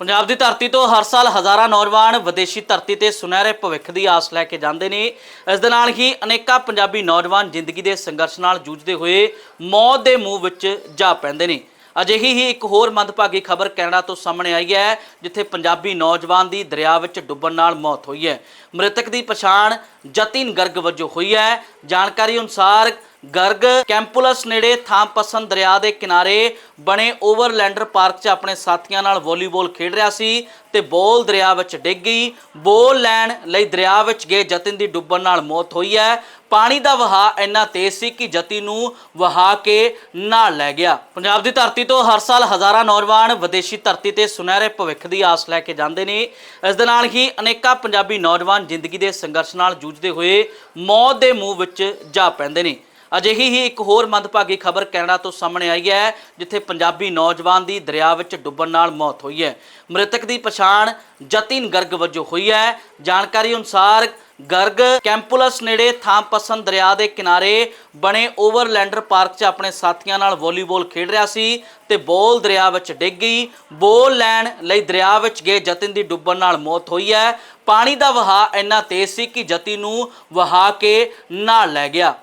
ਪੰਜਾਬ ਦੀ ਧਰਤੀ ਤੋਂ ਹਰ ਸਾਲ ਹਜ਼ਾਰਾਂ ਨੌਜਵਾਨ ਵਿਦੇਸ਼ੀ ਧਰਤੀ ਤੇ ਸੁਨਹਿਰੇ ਭਵਿੱਖ ਦੀ ਆਸ ਲੈ ਕੇ ਜਾਂਦੇ ਨੇ। ਇਸ ਦੇ ਨਾਲ ਹੀ ਅਨੇਕਾਂ ਪੰਜਾਬੀ ਨੌਜਵਾਨ ਜ਼ਿੰਦਗੀ ਦੇ ਸੰਘਰਸ਼ ਨਾਲ ਜੂਝਦੇ ਹੋਏ ਮੌਤ ਦੇ ਮੂੰਹ ਵਿੱਚ ਜਾ ਪੈਂਦੇ ਨੇ। ਅਜਿਹੀ ਹੀ ਇੱਕ ਹੋਰ ਮੰਦਭਾਗੀ ਖਬਰ ਕੈਨੇਡਾ ਤੋਂ ਸਾਹਮਣੇ ਆਈ ਹੈ, ਜਿੱਥੇ ਪੰਜਾਬੀ ਨੌਜਵਾਨ ਦੀ ਦਰਿਆ ਵਿੱਚ ਡੁੱਬਣ ਨਾਲ ਮੌਤ ਹੋਈ ਹੈ। ਮ੍ਰਿਤਕ ਦੀ ਪਛਾਣ ਜਤਿਨ ਗਰਗ ਵਜੋਂ ਹੋਈ ਹੈ। ਜਾਣਕਾਰੀ ਅਨੁਸਾਰ ਗਰਗ ਕੈਂਪੂਲਸ ਨੇੜੇ ਥਾਮਪਸਨ ਦਰਿਆ ਦੇ ਕਿਨਾਰੇ ਬਣੇ ਓਵਰਲੈਂਡਰ ਪਾਰਕ 'ਚ ਆਪਣੇ ਸਾਥੀਆਂ ਨਾਲ ਵਾਲੀਬਾਲ ਖੇਡ ਰਿਹਾ ਸੀ ਤੇ ਬੋਲ ਦਰਿਆ ਵਿੱਚ ਡਿੱਗ ਗਈ। ਬੋਲ ਲੈਣ ਲਈ ਦਰਿਆ ਵਿੱਚ ਗਏ ਜਤਿਨ ਦੀ ਡੁੱਬਣ ਨਾਲ ਮੌਤ ਹੋਈ ਹੈ। ਪਾਣੀ ਦਾ ਵਹਾਅ ਇੰਨਾ ਤੇਜ਼ ਸੀ ਕਿ ਜਤੀ ਨੂੰ ਵਹਾ ਕੇ ਨਾਲ ਲੈ ਗਿਆ। ਪੰਜਾਬ ਦੀ ਧਰਤੀ ਤੋਂ ਹਰ ਸਾਲ ਹਜ਼ਾਰਾਂ ਨੌਜਵਾਨ ਵਿਦੇਸ਼ੀ ਧਰਤੀ ਤੇ ਸੁਨਹਿਰੇ ਭਵਿੱਖ ਦੀ ਆਸ ਲੈ ਕੇ ਜਾਂਦੇ ਨੇ। ਇਸ ਦੇ ਨਾਲ ਹੀ ਅਨੇਕਾਂ ਪੰਜਾਬੀ ਨੌਜਵਾਨ ਜ਼ਿੰਦਗੀ ਦੇ ਸੰਘਰਸ਼ ਨਾਲ ਜੂਝਦੇ ਹੋਏ ਮੌਤ ਦੇ ਮੂੰਹ ਵਿੱਚ ਜਾ ਪੈਂਦੇ ਨੇ। ਅਜਿਹੀ ਹੀ ਇੱਕ ਹੋਰ ਮੰਦਭਾਗੀ ਖਬਰ ਕੈਨੇਡਾ ਤੋਂ ਸਾਹਮਣੇ ਆਈ ਹੈ, ਜਿੱਥੇ ਪੰਜਾਬੀ ਨੌਜਵਾਨ ਦੀ ਦਰਿਆ ਵਿੱਚ ਡੁੱਬਣ ਨਾਲ ਮੌਤ ਹੋਈ ਹੈ। ਮ੍ਰਿਤਕ ਦੀ ਪਛਾਣ ਜਤਿਨ ਗਰਗ ਵਜੋਂ ਹੋਈ ਹੈ। ਜਾਣਕਾਰੀ ਅਨੁਸਾਰ ਗਰਗ ਕੈਂਪੂਲਸ ਨੇੜੇ ਥਾਮਪਸਨ ਦਰਿਆ ਦੇ ਕਿਨਾਰੇ ਬਣੇ ਓਵਰਲੈਂਡਰ ਪਾਰਕ 'ਚ ਆਪਣੇ ਸਾਥੀਆਂ ਨਾਲ ਵਾਲੀਬਾਲ ਖੇਡ ਰਿਹਾ ਸੀ ਤੇ ਬੋਲ ਦਰਿਆ ਵਿੱਚ ਡਿੱਗ ਗਈ। ਬੋਲ ਲੈਣ ਲਈ ਦਰਿਆ ਵਿੱਚ ਗਏ ਜਤਿਨ ਦੀ ਡੁੱਬਣ ਨਾਲ ਮੌਤ ਹੋਈ ਹੈ। ਪਾਣੀ ਦਾ ਵਹਾਅ ਇੰਨਾ ਤੇਜ਼ ਸੀ ਕਿ ਜਤੀ ਨੂੰ ਵਹਾ ਕੇ ਨਾਲ ਲੈ ਗਿਆ।